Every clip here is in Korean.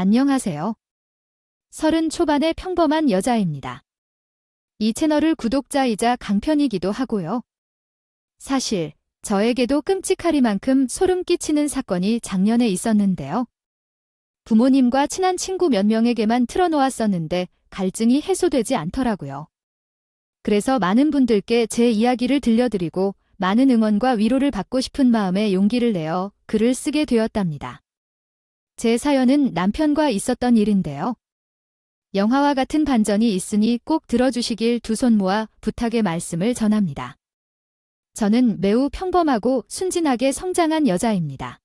안녕하세요. 서른 초반의 평범한 여자입니다. 이 채널을 구독자이자 강편이기도 하고요. 사실, 저에게도 끔찍하리만큼 소름 끼치는 사건이 작년에 있었는데요. 부모님과 친한 친구 몇 명에게만 틀어놓았었는데 갈증이 해소되지 않더라고요. 그래서 많은 분들께 제 이야기를 들려드리고 많은 응원과 위로를 받고 싶은 마음에 용기를 내어 글을 쓰게 되었답니다. 제 사연은 남편과 있었던 일인데요. 영화와 같은 반전이 있으니 꼭 들어주시길 두 손 모아 부탁의 말씀을 전합니다. 저는 매우 평범하고 순진하게 성장한 여자입니다.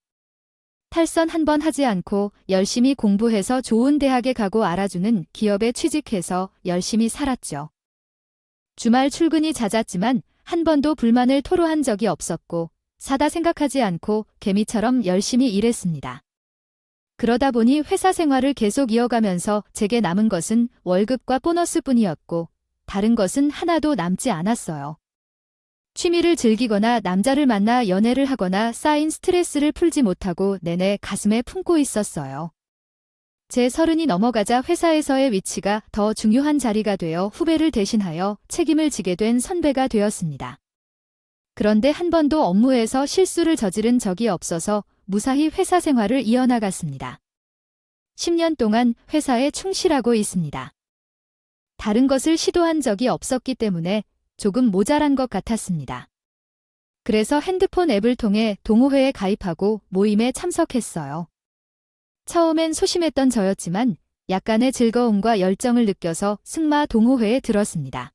탈선 한 번 하지 않고 열심히 공부해서 좋은 대학에 가고 알아주는 기업에 취직해서 열심히 살았죠. 주말 출근이 잦았지만 한 번도 불만을 토로한 적이 없었고 사다 생각하지 않고 개미처럼 열심히 일했습니다. 그러다 보니 회사 생활을 계속 이어가면서 제게 남은 것은 월급과 보너스 뿐이었고 다른 것은 하나도 남지 않았어요. 취미를 즐기거나 남자를 만나 연애를 하거나 쌓인 스트레스를 풀지 못하고 내내 가슴에 품고 있었어요. 제 서른이 넘어가자 회사에서의 위치가 더 중요한 자리가 되어 후배를 대신하여 책임을 지게 된 선배가 되었습니다. 그런데 한 번도 업무에서 실수를 저지른 적이 없어서 무사히 회사 생활을 이어나갔습니다. 10년 동안 회사에 충실하고 있습니다. 다른 것을 시도한 적이 없었기 때문에 조금 모자란 것 같았습니다. 그래서 핸드폰 앱을 통해 동호회에 가입하고 모임에 참석했어요. 처음엔 소심했던 저였지만 약간의 즐거움과 열정을 느껴서 승마 동호회에 들었습니다.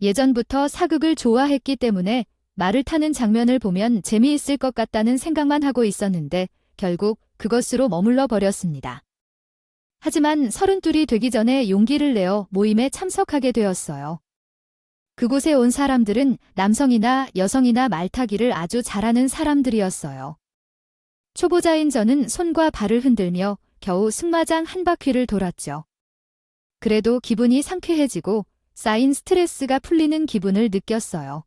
예전부터 사극을 좋아했기 때문에 말을 타는 장면을 보면 재미있을 것 같다는 생각만 하고 있었는데 결국 그것으로 머물러 버렸습니다. 하지만 서른둘이 되기 전에 용기를 내어 모임에 참석하게 되었어요. 그곳에 온 사람들은 남성이나 여성이나 말타기를 아주 잘하는 사람들이었어요. 초보자인 저는 손과 발을 흔들며 겨우 승마장 한 바퀴를 돌았죠. 그래도 기분이 상쾌해지고 쌓인 스트레스가 풀리는 기분을 느꼈어요.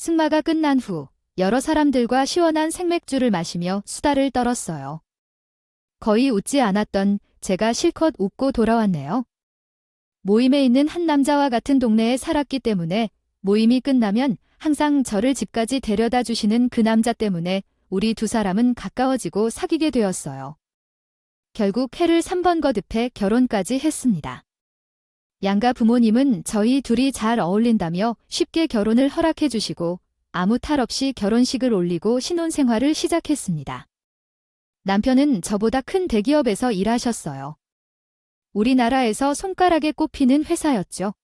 승마가 끝난 후 여러 사람들과 시원한 생맥주를 마시며 수다를 떨었어요. 거의 웃지 않았던 제가 실컷 웃고 돌아왔네요. 모임에 있는 한 남자와 같은 동네에 살았기 때문에 모임이 끝나면 항상 저를 집까지 데려다 주시는 그 남자 때문에 우리 두 사람은 가까워지고 사귀게 되었어요. 결국 해를 3번 거듭해 결혼까지 했습니다. 양가 부모님은 저희 둘이 잘 어울린다며 쉽게 결혼을 허락해 주시고 아무 탈 없이 결혼식을 올리고 신혼생활을 시작했습니다. 남편은 저보다 큰 대기업에서 일하셨어요. 우리나라에서 손가락에 꼽히는 회사였죠.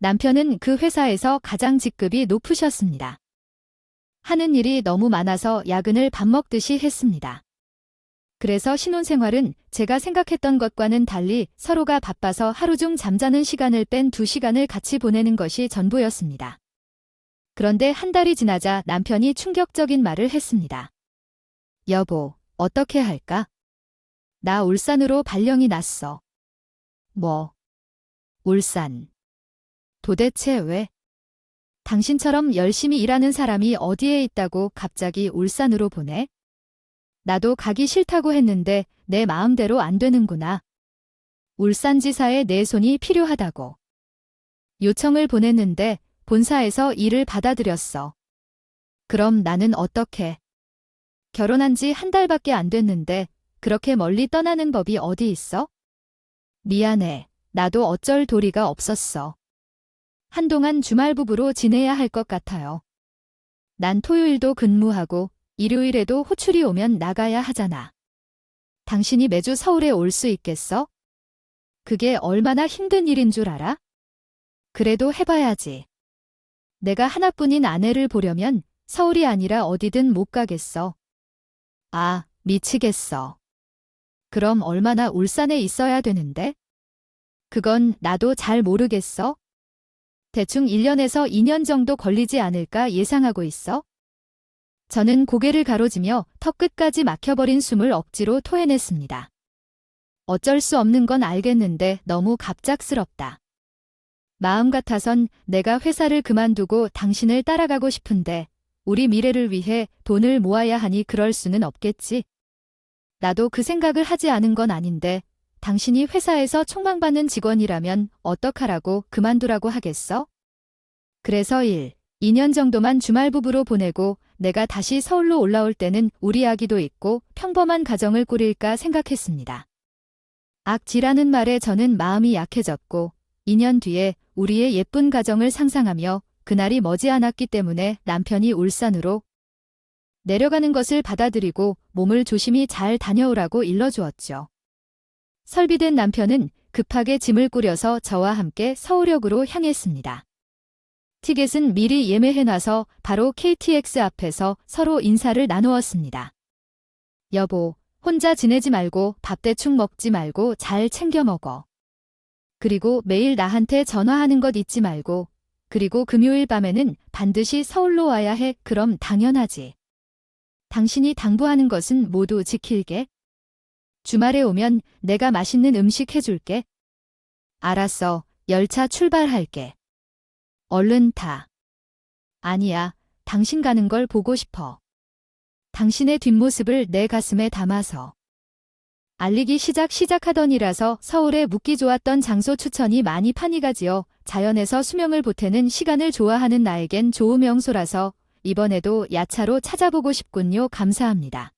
남편은 그 회사에서 가장 직급이 높으셨습니다. 하는 일이 너무 많아서 야근을 밥 먹듯이 했습니다. 그래서 신혼생활은 제가 생각했던 것과는 달리 서로가 바빠서 하루 중 잠자는 시간을 뺀 두 시간을 같이 보내는 것이 전부였습니다. 그런데 한 달이 지나자 남편이 충격적인 말을 했습니다. 여보, 어떻게 할까? 나 울산으로 발령이 났어. 뭐? 울산. 도대체 왜? 당신처럼 열심히 일하는 사람이 어디에 있다고 갑자기 울산으로 보내? 나도 가기 싫다고 했는데 내 마음대로 안 되는구나. 울산지사에 내 손이 필요하다고. 요청을 보냈는데 본사에서 일을 받아들였어. 그럼 나는 어떻게? 결혼한 지 한 달밖에 안 됐는데 그렇게 멀리 떠나는 법이 어디 있어? 미안해. 나도 어쩔 도리가 없었어. 한동안 주말 부부로 지내야 할 것 같아요. 난 토요일도 근무하고 일요일에도 호출이 오면 나가야 하잖아. 당신이 매주 서울에 올 수 있겠어? 그게 얼마나 힘든 일인 줄 알아? 그래도 해봐야지. 내가 하나뿐인 아내를 보려면 서울이 아니라 어디든 못 가겠어. 아, 미치겠어. 그럼 얼마나 울산에 있어야 되는데? 그건 나도 잘 모르겠어. 대충 1년에서 2년 정도 걸리지 않을까 예상하고 있어. 저는 고개를 가로지며 턱 끝까지 막혀버린 숨을 억지로 토해냈습니다. 어쩔 수 없는 건 알겠는데 너무 갑작스럽다. 마음 같아선 내가 회사를 그만두고 당신을 따라가고 싶은데 우리 미래를 위해 돈을 모아야 하니 그럴 수는 없겠지. 나도 그 생각을 하지 않은 건 아닌데 당신이 회사에서 총망받는 직원이라면 어떡하라고 그만두라고 하겠어? 그래서 1, 2년 정도만 주말 부부로 보내고 내가 다시 서울로 올라올 때는 우리 아기도 있고 평범한 가정을 꾸릴까 생각했습니다. 악지라는 말에 저는 마음이 약해졌고 2년 뒤에 우리의 예쁜 가정을 상상하며 그날이 머지않았기 때문에 남편이 울산으로 내려가는 것을 받아들이고 몸을 조심히 잘 다녀오라고 일러주었죠. 설비된 남편은 급하게 짐을 꾸려서 저와 함께 서울역으로 향했습니다. 티켓은 미리 예매해놔서 바로 KTX 앞에서 서로 인사를 나누었습니다. 여보, 혼자 지내지 말고 밥 대충 먹지 말고 잘 챙겨 먹어. 그리고 매일 나한테 전화하는 것 잊지 말고, 그리고 금요일 밤에는 반드시 서울로 와야 해. 그럼 당연하지. 당신이 당부하는 것은 모두 지킬게. 주말에 오면 내가 맛있는 음식 해줄게. 알았어. 열차 출발할게. 얼른 타. 아니야. 당신 가는 걸 보고 싶어. 당신의 뒷모습을 내 가슴에 담아서. 알리기 시작 시작하더니라서 서울에 묵기 좋았던 장소 추천이 많이 판이가지요. 자연에서 수명을 보태는 시간을 좋아하는 나에겐 좋은 명소라서 이번에도 야차로 찾아보고 싶군요. 감사합니다.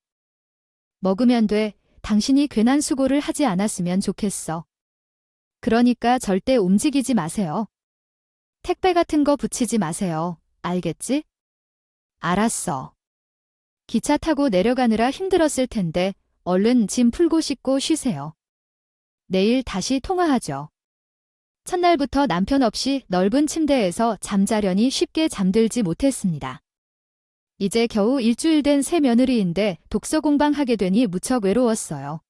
먹으면 돼. 당신이 괜한 수고를 하지 않았으면 좋겠어. 그러니까 절대 움직이지 마세요. 택배 같은 거 붙이지 마세요. 알겠지? 알았어. 기차 타고 내려가느라 힘들었을 텐데 얼른 짐 풀고 씻고 쉬세요. 내일 다시 통화하죠. 첫날부터 남편 없이 넓은 침대에서 잠자려니 쉽게 잠들지 못했습니다. 이제 겨우 일주일 된 새 며느리인데 독서 공방하게 되니 무척 외로웠어요.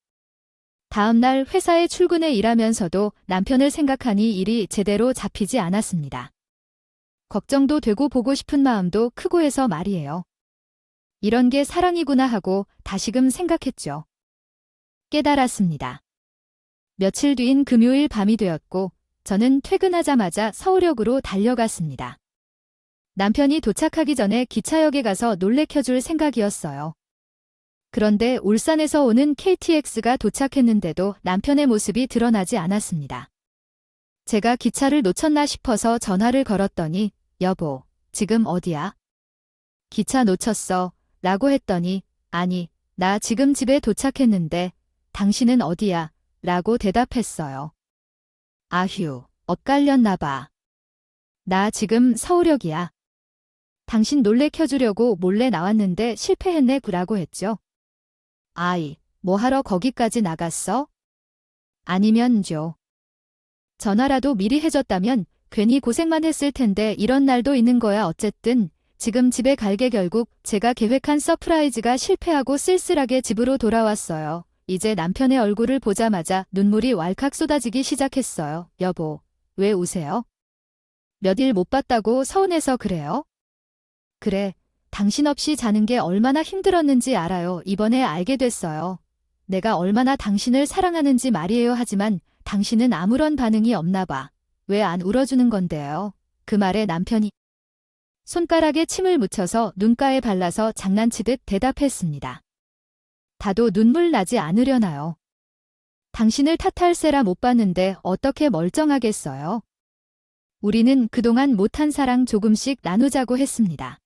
다음날 회사에 출근해 일하면서도 남편을 생각하니 일이 제대로 잡히지 않았습니다. 걱정도 되고 보고 싶은 마음도 크고 해서 말이에요. 이런 게 사랑이구나 하고 다시금 생각했죠. 깨달았습니다. 며칠 뒤인 금요일 밤이 되었고 저는 퇴근하자마자 서울역으로 달려갔습니다. 남편이 도착하기 전에 기차역에 가서 놀래켜줄 생각이었어요. 그런데 울산에서 오는 KTX가 도착했는데도 남편의 모습이 드러나지 않았습니다. 제가 기차를 놓쳤나 싶어서 전화를 걸었더니 여보, 지금 어디야? 기차 놓쳤어. 라고 했더니 아니, 나 지금 집에 도착했는데 당신은 어디야? 라고 대답했어요. 아휴, 엇갈렸나 봐. 나 지금 서울역이야. 당신 놀래켜주려고 몰래 나왔는데 실패했네 구라고 했죠. 아이, 뭐하러 거기까지 나갔어? 아니면 줘. 전화라도 미리 해줬다면 괜히 고생만 했을 텐데 이런 날도 있는 거야 어쨌든 지금 집에 갈게 결국 제가 계획한 서프라이즈가 실패하고 쓸쓸하게 집으로 돌아왔어요. 이제 남편의 얼굴을 보자마자 눈물이 왈칵 쏟아지기 시작했어요. 여보, 왜 우세요? 몇 일 못 봤다고 서운해서 그래요? 그래, 당신 없이 자는 게 얼마나 힘들었는지 알아요. 이번에 알게 됐어요. 내가 얼마나 당신을 사랑하는지 말이에요. 하지만 당신은 아무런 반응이 없나 봐. 왜 안 울어주는 건데요? 그 말에 남편이 손가락에 침을 묻혀서 눈가에 발라서 장난치듯 대답했습니다. 다도 눈물 나지 않으려나요? 당신을 탓할 새라 못 봤는데 어떻게 멀쩡하겠어요? 우리는 그동안 못한 사랑 조금씩 나누자고 했습니다.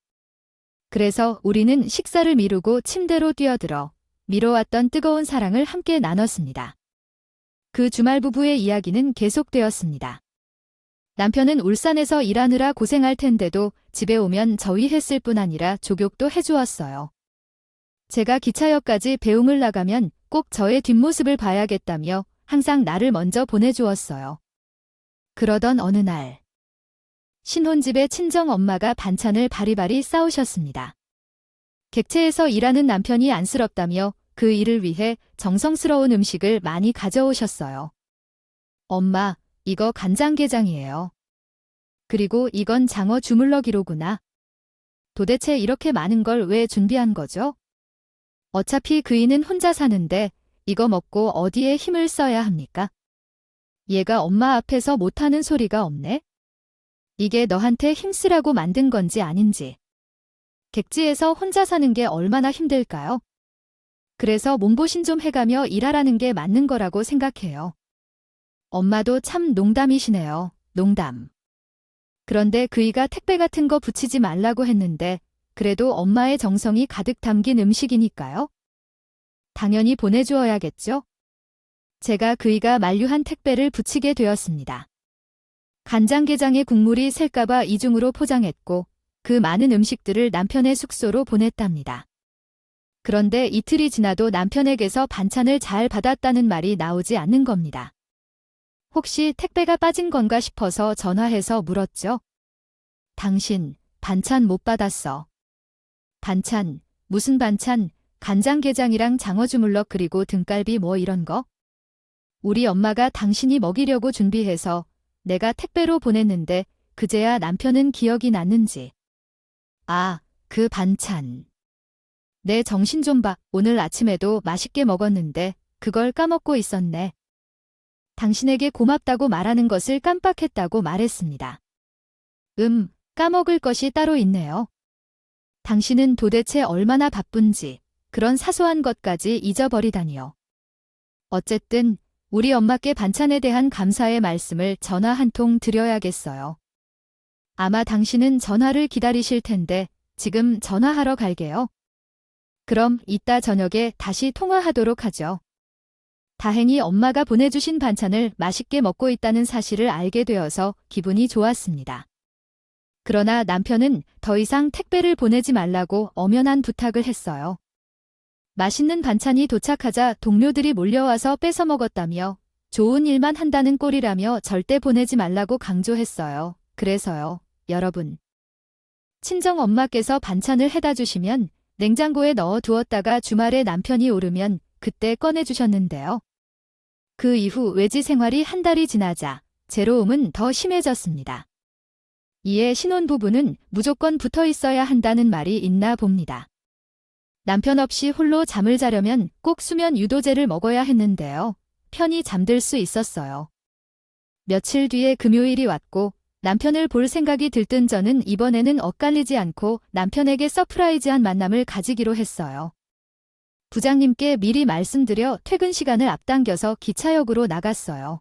그래서 우리는 식사를 미루고 침대로 뛰어들어 미뤄왔던 뜨거운 사랑을 함께 나눴습니다. 그 주말 부부의 이야기는 계속되었습니다. 남편은 울산에서 일하느라 고생할 텐데도 집에 오면 저위했을 뿐 아니라 조격도 해주었어요. 제가 기차역까지 배웅을 나가면 꼭 저의 뒷모습을 봐야겠다며 항상 나를 먼저 보내주었어요. 그러던 어느 날 신혼집에 친정 엄마가 반찬을 바리바리 싸우셨습니다. 객체에서 일하는 남편이 안쓰럽다며 그 일을 위해 정성스러운 음식을 많이 가져오셨어요. 엄마, 이거 간장게장이에요. 그리고 이건 장어 주물럭이로구나. 도대체 이렇게 많은 걸 왜 준비한 거죠? 어차피 그이는 혼자 사는데 이거 먹고 어디에 힘을 써야 합니까? 얘가 엄마 앞에서 못하는 소리가 없네? 이게 너한테 힘쓰라고 만든 건지 아닌지. 객지에서 혼자 사는 게 얼마나 힘들까요? 그래서 몸보신 좀 해가며 일하라는 게 맞는 거라고 생각해요. 엄마도 참 농담이시네요. 농담. 그런데 그이가 택배 같은 거 붙이지 말라고 했는데 그래도 엄마의 정성이 가득 담긴 음식이니까요. 당연히 보내주어야겠죠? 제가 그이가 만류한 택배를 붙이게 되었습니다. 간장게장의 국물이 셀까봐 이중으로 포장했고 그 많은 음식들을 남편의 숙소로 보냈답니다. 그런데 이틀이 지나도 남편에게서 반찬을 잘 받았다는 말이 나오지 않는 겁니다. 혹시 택배가 빠진 건가 싶어서 전화해서 물었죠. 당신, 반찬 못 받았어. 반찬, 무슨 반찬, 간장게장이랑 장어주물럭 그리고 등갈비 뭐 이런 거? 우리 엄마가 당신이 먹이려고 준비해서 내가 택배로 보냈는데 그제야 남편은 기억이 났는지. 아, 그 반찬. 내 정신 좀 봐. 오늘 아침에도 맛있게 먹었는데 그걸 까먹고 있었네. 당신에게 고맙다고 말하는 것을 깜빡했다고 말했습니다. 음, 까먹을 것이 따로 있네요. 당신은 도대체 얼마나 바쁜지 그런 사소한 것까지 잊어버리다니요. 어쨌든 우리 엄마께 반찬에 대한 감사의 말씀을 전화 한 통 드려야겠어요. 아마 당신은 전화를 기다리실 텐데 지금 전화하러 갈게요. 그럼 이따 저녁에 다시 통화하도록 하죠. 다행히 엄마가 보내주신 반찬을 맛있게 먹고 있다는 사실을 알게 되어서 기분이 좋았습니다. 그러나 남편은 더 이상 택배를 보내지 말라고 엄연한 부탁을 했어요. 맛있는 반찬이 도착하자 동료들이 몰려와서 뺏어 먹었다며 좋은 일만 한다는 꼴이라며 절대 보내지 말라고 강조했어요. 그래서요, 여러분. 친정 엄마께서 반찬을 해다 주시면 냉장고에 넣어 두었다가 주말에 남편이 오르면 그때 꺼내 주셨는데요. 그 이후 외지 생활이 한 달이 지나자 제로움은 더 심해졌습니다. 이에 신혼부부는 무조건 붙어 있어야 한다는 말이 있나 봅니다. 남편 없이 홀로 잠을 자려면 꼭 수면 유도제를 먹어야 했는데요. 편히 잠들 수 있었어요. 며칠 뒤에 금요일이 왔고 남편을 볼 생각이 들뜬 저는 이번에는 엇갈리지 않고 남편에게 서프라이즈한 만남을 가지기로 했어요. 부장님께 미리 말씀드려 퇴근 시간을 앞당겨서 기차역으로 나갔어요.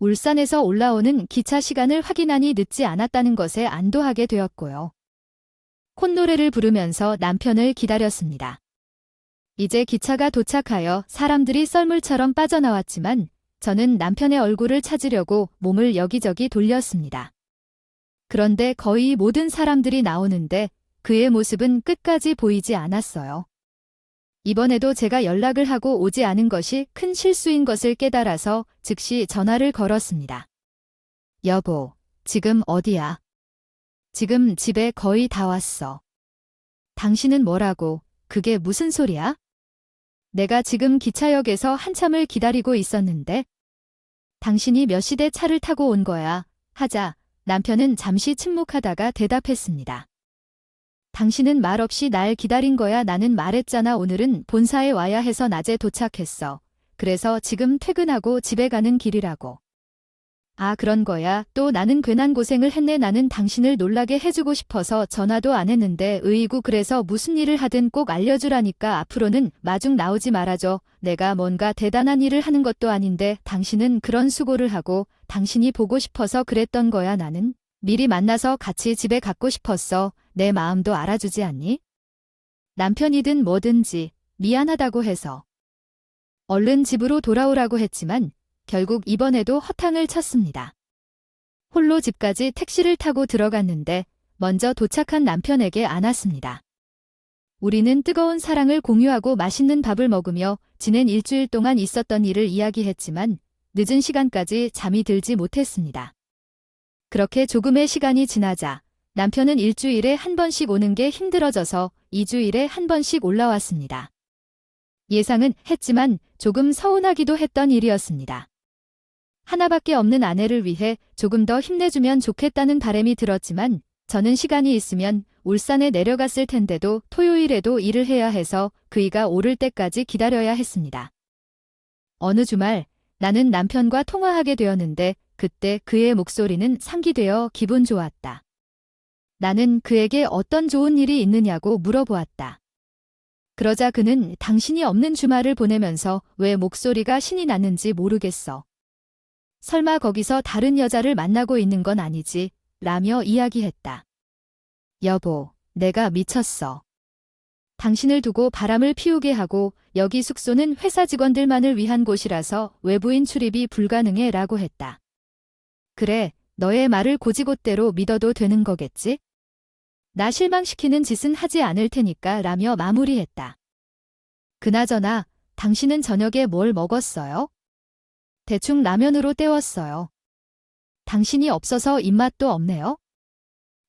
울산에서 올라오는 기차 시간을 확인하니 늦지 않았다는 것에 안도하게 되었고요. 콧노래를 부르면서 남편을 기다렸습니다. 이제 기차가 도착하여 사람들이 썰물처럼 빠져나왔지만 저는 남편의 얼굴을 찾으려고 몸을 여기저기 돌렸습니다. 그런데 거의 모든 사람들이 나오는데 그의 모습은 끝까지 보이지 않았어요. 이번에도 제가 연락을 하고 오지 않은 것이 큰 실수인 것을 깨달아서 즉시 전화를 걸었습니다. 여보, 지금 어디야? 지금 집에 거의 다 왔어. 당신은 뭐라고? 그게 무슨 소리야? 내가 지금 기차역에서 한참을 기다리고 있었는데 당신이 몇 시대 차를 타고 온 거야 하자 남편은 잠시 침묵하다가 대답했습니다. 당신은 말없이 날 기다린 거야 나는 말했잖아 오늘은 본사에 와야 해서 낮에 도착했어. 그래서 지금 퇴근하고 집에 가는 길이라고. 아 그런 거야. 또 나는 괜한 고생을 했네. 나는 당신을 놀라게 해주고 싶어서 전화도 안 했는데 의이고 그래서 무슨 일을 하든 꼭 알려주라니까 앞으로는 마중 나오지 말아줘. 내가 뭔가 대단한 일을 하는 것도 아닌데 당신은 그런 수고를 하고 당신이 보고 싶어서 그랬던 거야 나는. 미리 만나서 같이 집에 갔고 싶었어. 내 마음도 알아주지 않니? 남편이든 뭐든지 미안하다고 해서. 얼른 집으로 돌아오라고 했지만 결국 이번에도 허탕을 쳤습니다. 홀로 집까지 택시를 타고 들어갔는데 먼저 도착한 남편에게 안았습니다. 우리는 뜨거운 사랑을 공유하고 맛있는 밥을 먹으며 지낸 일주일 동안 있었던 일을 이야기했지만 늦은 시간까지 잠이 들지 못했습니다. 그렇게 조금의 시간이 지나자 남편은 일주일에 한 번씩 오는 게 힘들어져서 2주일에 한 번씩 올라왔습니다. 예상은 했지만 조금 서운하기도 했던 일이었습니다. 하나밖에 없는 아내를 위해 조금 더 힘내주면 좋겠다는 바람이 들었지만 저는 시간이 있으면 울산에 내려갔을 텐데도 토요일에도 일을 해야 해서 그이가 오를 때까지 기다려야 했습니다. 어느 주말 나는 남편과 통화하게 되었는데 그때 그의 목소리는 상기되어 기분 좋았다. 나는 그에게 어떤 좋은 일이 있느냐고 물어보았다. 그러자 그는 당신이 없는 주말을 보내면서 왜 목소리가 신이 났는지 모르겠어. 설마 거기서 다른 여자를 만나고 있는 건 아니지? 라며 이야기했다. 여보, 내가 미쳤어. 당신을 두고 바람을 피우게 하고 여기 숙소는 회사 직원들만을 위한 곳이라서 외부인 출입이 불가능해 라고 했다. 그래, 너의 말을 고지곳대로 믿어도 되는 거겠지? 나 실망시키는 짓은 하지 않을 테니까 라며 마무리했다. 그나저나 당신은 저녁에 뭘 먹었어요? 대충 라면으로 때웠어요. 당신이 없어서 입맛도 없네요?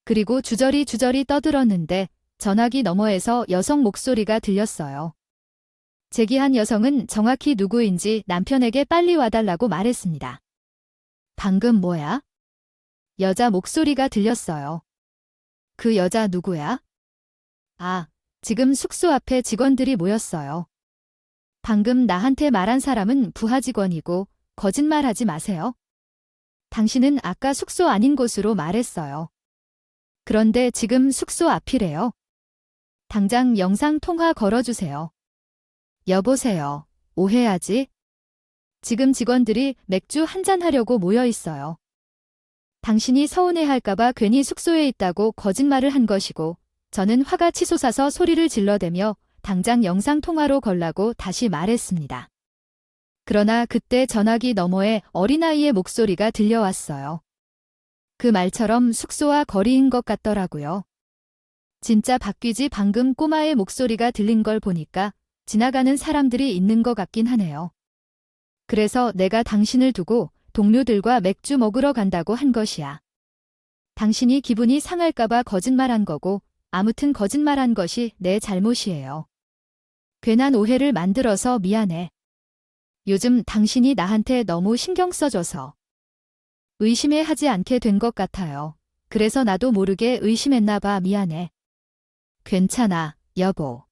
그리고 주저리 주저리 떠들었는데 전화기 너머에서 여성 목소리가 들렸어요. 제기한 여성은 정확히 누구인지 남편에게 빨리 와달라고 말했습니다. 방금 뭐야? 여자 목소리가 들렸어요. 그 여자 누구야? 아, 지금 숙소 앞에 직원들이 모였어요. 방금 나한테 말한 사람은 부하 직원이고 거짓말 하지 마세요. 당신은 아까 숙소 아닌 곳으로 말했어요. 그런데 지금 숙소 앞이래요. 당장 영상 통화 걸어주세요. 여보세요. 오해하지? 지금 직원들이 맥주 한잔 하려고 모여 있어요. 당신이 서운해할까봐 괜히 숙소에 있다고 거짓말을 한 것이고, 저는 화가 치솟아서 소리를 질러대며 당장 영상 통화로 걸라고 다시 말했습니다. 그러나 그때 전화기 너머에 어린아이의 목소리가 들려왔어요. 그 말처럼 숙소와 거리인 것 같더라고요. 진짜 박귀지 방금 꼬마의 목소리가 들린 걸 보니까 지나가는 사람들이 있는 것 같긴 하네요. 그래서 내가 당신을 두고 동료들과 맥주 먹으러 간다고 한 것이야. 당신이 기분이 상할까봐 거짓말한 거고, 아무튼 거짓말한 것이 내 잘못이에요. 괜한 오해를 만들어서 미안해. 요즘 당신이 나한테 너무 신경 써줘서 의심해 하지 않게 된 것 같아요. 그래서 나도 모르게 의심했나 봐 미안해. 괜찮아, 여보.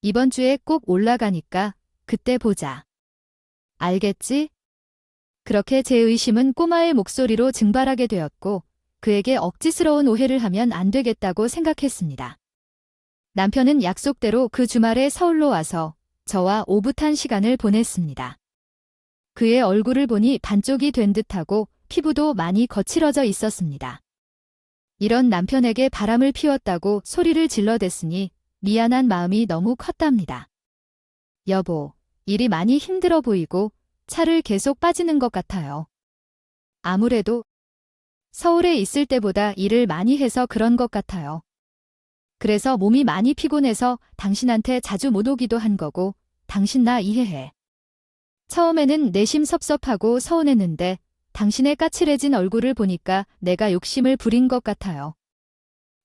이번 주에 꼭 올라가니까 그때 보자. 알겠지? 그렇게 제 의심은 꼬마의 목소리로 증발하게 되었고 그에게 억지스러운 오해를 하면 안 되겠다고 생각했습니다. 남편은 약속대로 그 주말에 서울로 와서 저와 오붓한 시간을 보냈습니다. 그의 얼굴을 보니 반쪽이 된 듯하고 피부도 많이 거칠어져 있었습니다. 이런 남편에게 바람을 피웠다고 소리를 질러댔으니 미안한 마음이 너무 컸답니다. 여보, 일이 많이 힘들어 보이고 차를 계속 빠지는 것 같아요. 아무래도 서울에 있을 때보다 일을 많이 해서 그런 것 같아요. 그래서 몸이 많이 피곤해서 당신한테 자주 못 오기도 한 거고, 당신 나 이해해. 처음에는 내심 섭섭하고 서운했는데, 당신의 까칠해진 얼굴을 보니까 내가 욕심을 부린 것 같아요.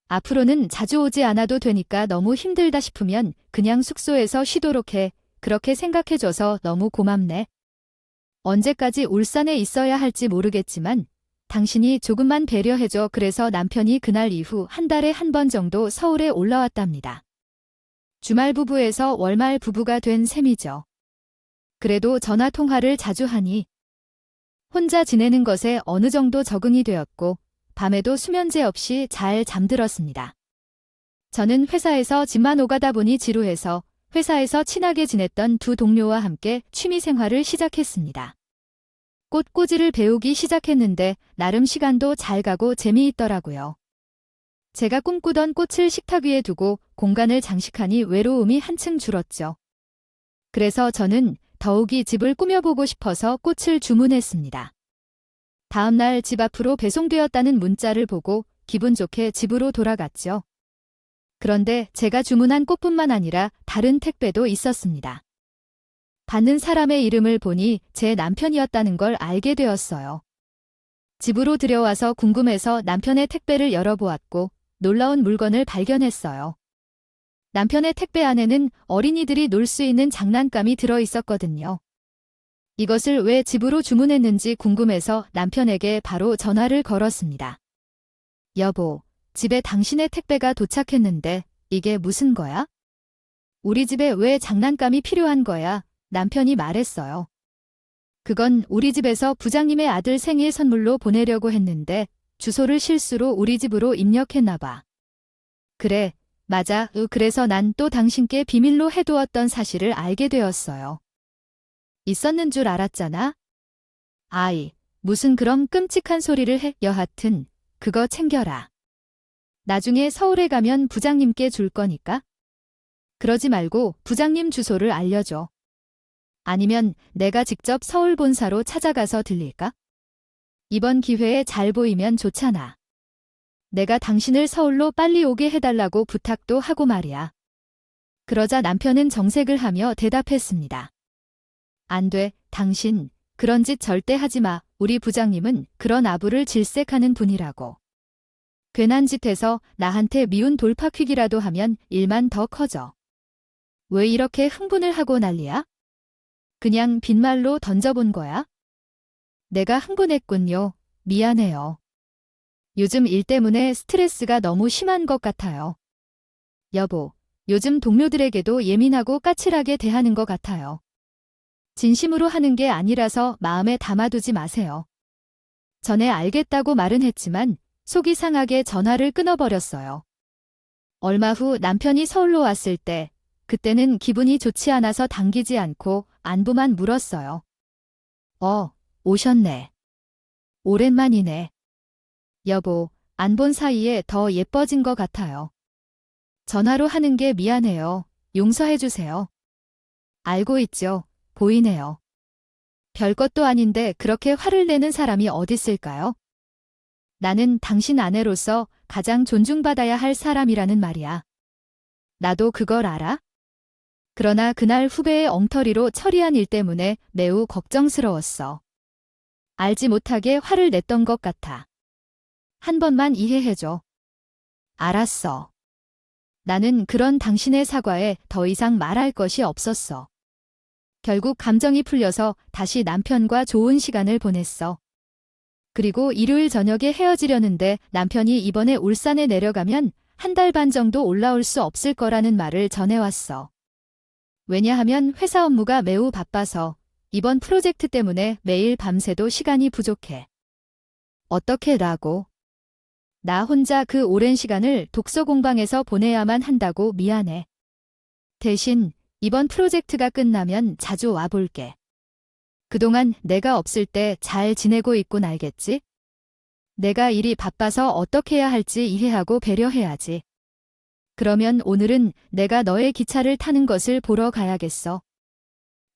앞으로는 자주 오지 않아도 되니까 너무 힘들다 싶으면 그냥 숙소에서 쉬도록 해. 그렇게 생각해줘서 너무 고맙네. 언제까지 울산에 있어야 할지 모르겠지만 당신이 조금만 배려해줘 그래서 남편이 그날 이후 한 달에 한 번 정도 서울에 올라왔답니다. 주말 부부에서 월말 부부가 된 셈이죠. 그래도 전화 통화를 자주 하니 혼자 지내는 것에 어느 정도 적응이 되었고 밤에도 수면제 없이 잘 잠들었습니다. 저는 회사에서 집만 오가다 보니 지루해서 회사에서 친하게 지냈던 두 동료와 함께 취미 생활을 시작했습니다. 꽃꽂이를 배우기 시작했는데 나름 시간도 잘 가고 재미있더라고요. 제가 꿈꾸던 꽃을 식탁 위에 두고 공간을 장식하니 외로움이 한층 줄었죠. 그래서 저는 더욱이 집을 꾸며보고 싶어서 꽃을 주문했습니다. 다음날 집 앞으로 배송되었다는 문자를 보고 기분 좋게 집으로 돌아갔죠. 그런데 제가 주문한 꽃뿐만 아니라 다른 택배도 있었습니다. 받는 사람의 이름을 보니 제 남편이었다는 걸 알게 되었어요. 집으로 들여와서 궁금해서 남편의 택배를 열어보았고 놀라운 물건을 발견했어요. 남편의 택배 안에는 어린이들이 놀 수 있는 장난감이 들어 있었거든요. 이것을 왜 집으로 주문했는지 궁금해서 남편에게 바로 전화를 걸었습니다. 여보, 집에 당신의 택배가 도착했는데 이게 무슨 거야? 우리 집에 왜 장난감이 필요한 거야? 남편이 말했어요. 그건 우리 집에서 부장님의 아들 생일 선물로 보내려고 했는데 주소를 실수로 우리 집으로 입력했나 봐. 그래, 맞아. 으, 그래서 난 또 당신께 비밀로 해두었던 사실을 알게 되었어요. 있었는 줄 알았잖아? 아이, 무슨 그런 끔찍한 소리를 해. 여하튼, 그거 챙겨라. 나중에 서울에 가면 부장님께 줄 거니까. 그러지 말고 부장님 주소를 알려줘. 아니면 내가 직접 서울 본사로 찾아가서 들릴까? 이번 기회에 잘 보이면 좋잖아. 내가 당신을 서울로 빨리 오게 해달라고 부탁도 하고 말이야. 그러자 남편은 정색을 하며 대답했습니다. 안 돼, 당신, 그런 짓 절대 하지 마. 우리 부장님은 그런 아부를 질색하는 분이라고. 괜한 짓 해서 나한테 미운 돌파퀴기라도 하면 일만 더 커져. 왜 이렇게 흥분을 하고 난리야? 그냥 빈말로 던져본 거야? 내가 흥분했군요. 미안해요. 요즘 일 때문에 스트레스가 너무 심한 것 같아요. 여보, 요즘 동료들에게도 예민하고 까칠하게 대하는 것 같아요. 진심으로 하는 게 아니라서 마음에 담아두지 마세요. 전에 알겠다고 말은 했지만 속이 상하게 전화를 끊어버렸어요. 얼마 후 남편이 서울로 왔을 때 그때는 기분이 좋지 않아서 당기지 않고 안부만 물었어요. 어, 오셨네. 오랜만이네. 여보, 안 본 사이에 더 예뻐진 것 같아요. 전화로 하는 게 미안해요. 용서해 주세요. 알고 있죠. 보이네요. 별것도 아닌데 그렇게 화를 내는 사람이 어딨을까요? 나는 당신 아내로서 가장 존중받아야 할 사람이라는 말이야. 나도 그걸 알아? 그러나 그날 후배의 엉터리로 처리한 일 때문에 매우 걱정스러웠어. 알지 못하게 화를 냈던 것 같아. 한 번만 이해해줘. 알았어. 나는 그런 당신의 사과에 더 이상 말할 것이 없었어. 결국 감정이 풀려서 다시 남편과 좋은 시간을 보냈어. 그리고 일요일 저녁에 헤어지려는데 남편이 이번에 울산에 내려가면 한 달 반 정도 올라올 수 없을 거라는 말을 전해왔어. 왜냐하면 회사 업무가 매우 바빠서 이번 프로젝트 때문에 매일 밤새도 시간이 부족해. 어떻게 라고? 나 혼자 그 오랜 시간을 독서 공방에서 보내야만 한다고 미안해. 대신 이번 프로젝트가 끝나면 자주 와볼게. 그동안 내가 없을 때 잘 지내고 있군 알겠지? 내가 일이 바빠서 어떻게 해야 할지 이해하고 배려해야지. 그러면 오늘은 내가 너의 기차를 타는 것을 보러 가야겠어.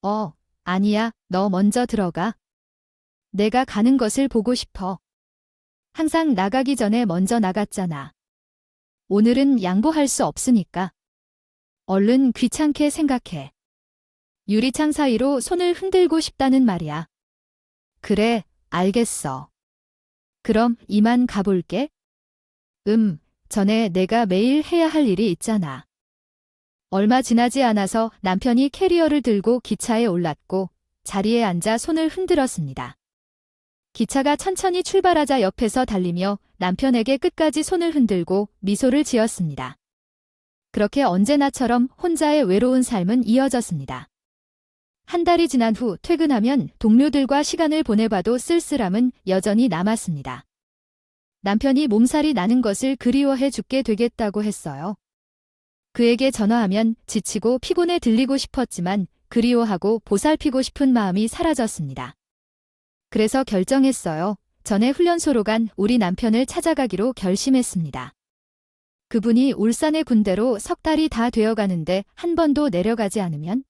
어, 아니야, 너 먼저 들어가. 내가 가는 것을 보고 싶어. 항상 나가기 전에 먼저 나갔잖아. 오늘은 양보할 수 없으니까. 얼른 귀찮게 생각해. 유리창 사이로 손을 흔들고 싶다는 말이야. 그래, 알겠어. 그럼 이만 가볼게. 음, 전에 내가 매일 해야 할 일이 있잖아. 얼마 지나지 않아서 남편이 캐리어를 들고 기차에 올랐고 자리에 앉아 손을 흔들었습니다. 기차가 천천히 출발하자 옆에서 달리며 남편에게 끝까지 손을 흔들고 미소를 지었습니다. 그렇게 언제나처럼 혼자의 외로운 삶은 이어졌습니다. 한 달이 지난 후 퇴근하면 동료들과 시간을 보내봐도 쓸쓸함은 여전히 남았습니다. 남편이 몸살이 나는 것을 그리워해 죽게 되겠다고 했어요. 그에게 전화하면 지치고 피곤해 들리고 싶었지만 그리워하고 보살피고 싶은 마음이 사라졌습니다. 그래서 결정했어요. 전에 훈련소로 간 우리 남편을 찾아가기로 결심했습니다. 그분이 울산의 군대로 석 달이 다 되어 가는데 한 번도 내려가지 않으면